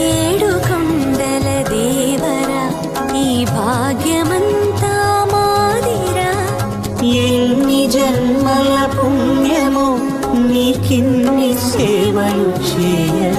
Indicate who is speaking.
Speaker 1: ఏడు కొండల దేవరా ఈ భాగ్యమంతా మాదిరా.
Speaker 2: ఎన్ని జన్మల పుణ్యమో నీకిన్ని సేవలు చేయగా